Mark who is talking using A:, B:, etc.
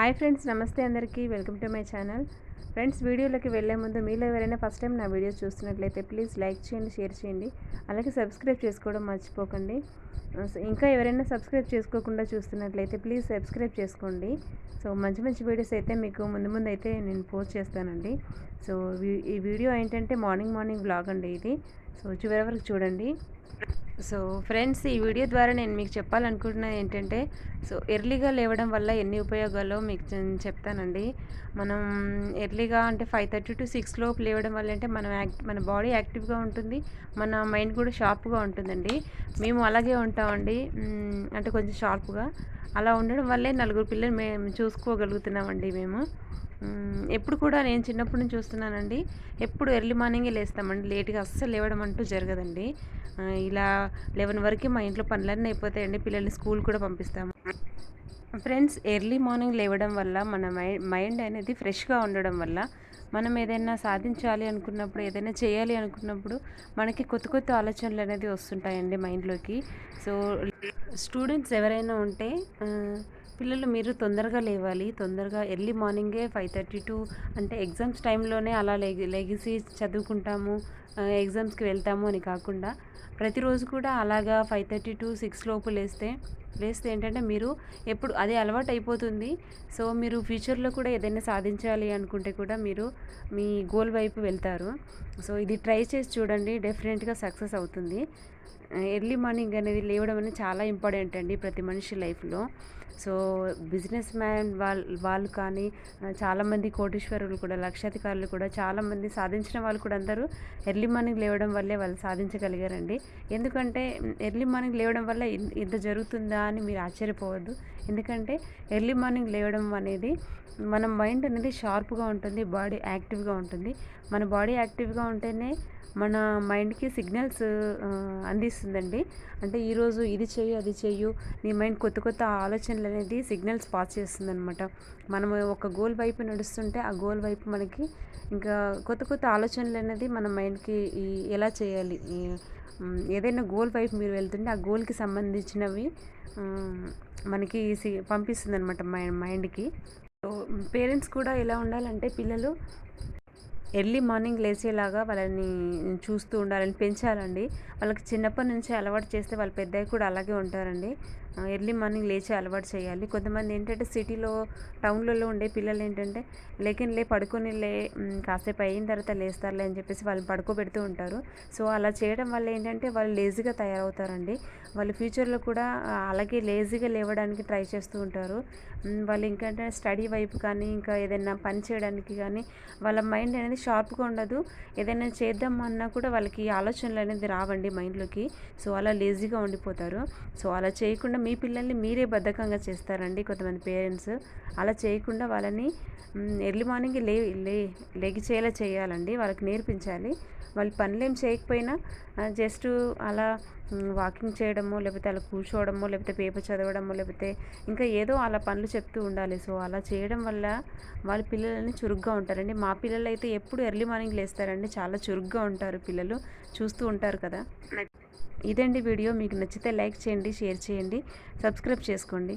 A: Hi friends నమస్తే అందరికీ. Welcome to my channel. Friends వీడియోలోకి వెళ్ళే ముందు మీలో ఎవరైనా ఫస్ట్ టైం నా వీడియోస్ చూస్తున్నట్లయితే ప్లీజ్ లైక్ చేయండి షేర్ చేయండి. అలాగే సబ్స్క్రైబ్ చేసుకోవడం మర్చిపోకండి. ఇంకా ఎవరైనా సబ్స్క్రైబ్ చేసుకోకుండా చూస్తున్నట్లయితే ప్లీజ్ సబ్స్క్రైబ్ చేసుకోండి. సో మంచి మంచి వీడియోస్ అయితే మీకు ముందు ముందు అయితే నేను పోస్ట్ చేస్తానండి. సో ఈ వీడియో ఏంటంటే మార్నింగ్ మార్నింగ్ బ్లాగ్ అండి ఇది. సో చివరి వరకు చూడండి. సో ఫ్రెండ్స్ ఈ వీడియో ద్వారా నేను మీకు చెప్పాలనుకుంటున్నది ఏంటంటే సో ఎర్లీగా లేవడం వల్ల ఎన్ని ఉపయోగాలో మీకు చెప్తానండి. మనం ఎర్లీగా అంటే ఫైవ్ థర్టీ టు సిక్స్ లోపు లేవడం వల్ల అంటే మనం యాక్ట్ మన బాడీ యాక్టివ్గా ఉంటుంది మన మైండ్ కూడా షార్ప్గా ఉంటుందండి. మేము అలాగే ఉంటామండి అంటే కొంచెం షార్ప్గా. అలా ఉండడం వల్లే నలుగురు పిల్లలు మేము చూసుకోగలుగుతున్నామండి మేము. ఎప్పుడు కూడా నేను చిన్నప్పటి నుంచి చూస్తున్నానండి. ఎప్పుడు ఎర్లీ మార్నింగే లేస్తామండి. లేట్గా అస్సలు లేవడం అంటూ జరగదండి. ఇలా లెవెన్ వరకు మా ఇంట్లో పనులన్నీ అయిపోతాయండి. పిల్లల్ని స్కూల్ కూడా పంపిస్తాము. ఫ్రెండ్స్ ఎర్లీ మార్నింగ్ లేవడం వల్ల మన మైండ్ అనేది ఫ్రెష్గా ఉండడం వల్ల మనం ఏదైనా సాధించాలి అనుకున్నప్పుడు ఏదైనా చేయాలి అనుకున్నప్పుడు మనకి కొత్త కొత్త ఆలోచనలు అనేది వస్తుంటాయండి మైండ్లోకి. సో స్టూడెంట్స్ ఎవరైనా ఉంటే పిల్లలు మీరు తొందరగా లేవాలి. తొందరగా ఎర్లీ మార్నింగే ఫైవ్ థర్టీ టూ అంటే ఎగ్జామ్స్ టైంలోనే అలా లెగి లెగిసి చదువుకుంటాము ఎగ్జామ్స్కి వెళ్తాము అని కాకుండా ప్రతిరోజు కూడా అలాగా ఫైవ్ థర్టీ టు సిక్స్ లోపు లేస్తే ప్లస్ ఏంటంటే మీరు ఎప్పుడు అదే అలవాటు అయిపోతుంది సో మీరు ఫ్యూచర్లో కూడా ఏదైనా సాధించాలి అనుకుంటే కూడా మీరు మీ గోల్ వైపు వెళ్తారు. సో ఇది ట్రై చేసి చూడండి. డెఫినెట్గా సక్సెస్ అవుతుంది. ఎర్లీ మార్నింగ్ అనేది లేవడం అనేది చాలా ఇంపార్టెంట్ అండి ప్రతి మనిషి లైఫ్లో. సో బిజినెస్ మ్యాన్ వాళ్ళ వాళ్ళు కానీ చాలామంది కోటీశ్వరులు కూడా లక్షాధికారులు కూడా చాలామంది సాధించిన వాళ్ళు కూడా అందరూ ఎర్లీ మార్నింగ్ లేవడం వల్లే వాళ్ళు సాధించగలిగారండి. ఎందుకంటే ఎర్లీ మార్నింగ్ లేవడం వల్ల ఇంత జరుగుతుందా? అని మీరు ఆశ్చర్యపోవద్దు. ఎందుకంటే ఎర్లీ మార్నింగ్ లేవడం అనేది మన మైండ్ అనేది షార్ప్గా ఉంటుంది బాడీ యాక్టివ్గా ఉంటుంది. మన బాడీ యాక్టివ్గా ఉంటేనే మన మైండ్కి సిగ్నల్స్ అందిస్తుందండి. అంటే ఈరోజు ఇది చెయ్యి అది చెయ్యు నీ మైండ్ కొత్త కొత్త ఆలోచనలు అనేది సిగ్నల్స్ పాస్ చేస్తుంది అనమాట మనం ఒక గోల్ వైపు నడుస్తుంటే ఆ గోల్ వైపు మనకి ఇంకా కొత్త కొత్త ఆలోచనలు అనేది మన మైండ్కి ఎలా చేయాలి? ఏదైనా గోల్ వైపు మీరు వెళ్తుంటే ఆ గోల్కి సంబంధించినవి మనకి పంపిస్తుంది అనమాట మైండ్కి. పేరెంట్స్ కూడా ఎలా ఉండాలంటే పిల్లలు ఎర్లీ మార్నింగ్ లేచేలాగా వాళ్ళని చూస్తూ ఉండాలని పెంచాలండి. వాళ్ళకి చిన్నప్పటి నుంచి అలవాటు చేస్తే వాళ్ళు పెద్దగా కూడా అలాగే ఉంటారండి. ఎర్లీ మార్నింగ్ లేచి అలవాటు చేయాలి. కొంతమంది ఏంటంటే సిటీలో టౌన్లలో ఉండే పిల్లలు ఏంటంటే లేకిన్ లే పడుకొని లే కాసేపు అయిన తర్వాత లేస్తారులే అని చెప్పేసి వాళ్ళని పడుకోబెడుతూ ఉంటారు. సో అలా చేయడం వల్ల ఏంటంటే వాళ్ళు లేజీగా తయారవుతారండి. వాళ్ళు ఫ్యూచర్లో కూడా అలాగే లేజీగా లేవడానికి ట్రై చేస్తూ ఉంటారు. వాళ్ళు ఇంకా స్టడీ వైపు కానీ ఇంకా ఏదైనా పని చేయడానికి కానీ వాళ్ళ మైండ్ అనేది షార్ప్గా ఉండదు. ఏదైనా చేద్దాం అన్నా కూడా వాళ్ళకి ఆలోచనలు అనేది రావండి మైండ్లోకి. సో అలా లేజీగా ఉండిపోతారు. సో అలా చేయకుండా మీ పిల్లల్ని మీరే బద్ధకంగా చేస్తారండి కొంతమంది పేరెంట్స్. అలా చేయకుండా వాళ్ళని ఎర్లీ మార్నింగ్ లే లే లెగిచేలా చేయాలండి. వాళ్ళకి నేర్పించాలి. వాళ్ళు పనులు ఏం చేయకపోయినా జస్ట్ అలా వాకింగ్ చేయడము లేకపోతే అలా కూర్చోవడము లేకపోతే పేపర్ చదవడము లేకపోతే ఇంకా ఏదో అలా పనులు చెప్తూ ఉండాలి. సో అలా చేయడం వల్ల వాళ్ళ పిల్లలని చురుగ్గా ఉంటారండి. మా పిల్లలు అయితే ఎప్పుడు ఎర్లీ మార్నింగ్ లేస్తారండి. చాలా చురుగ్గా ఉంటారు పిల్లలు. చూస్తూ ఉంటారు కదా. ఇదండి వీడియో. మీకు నచ్చితే లైక్ చేయండి షేర్ చేయండి. సబ్స్క్రైబ్ చేసుకోండి.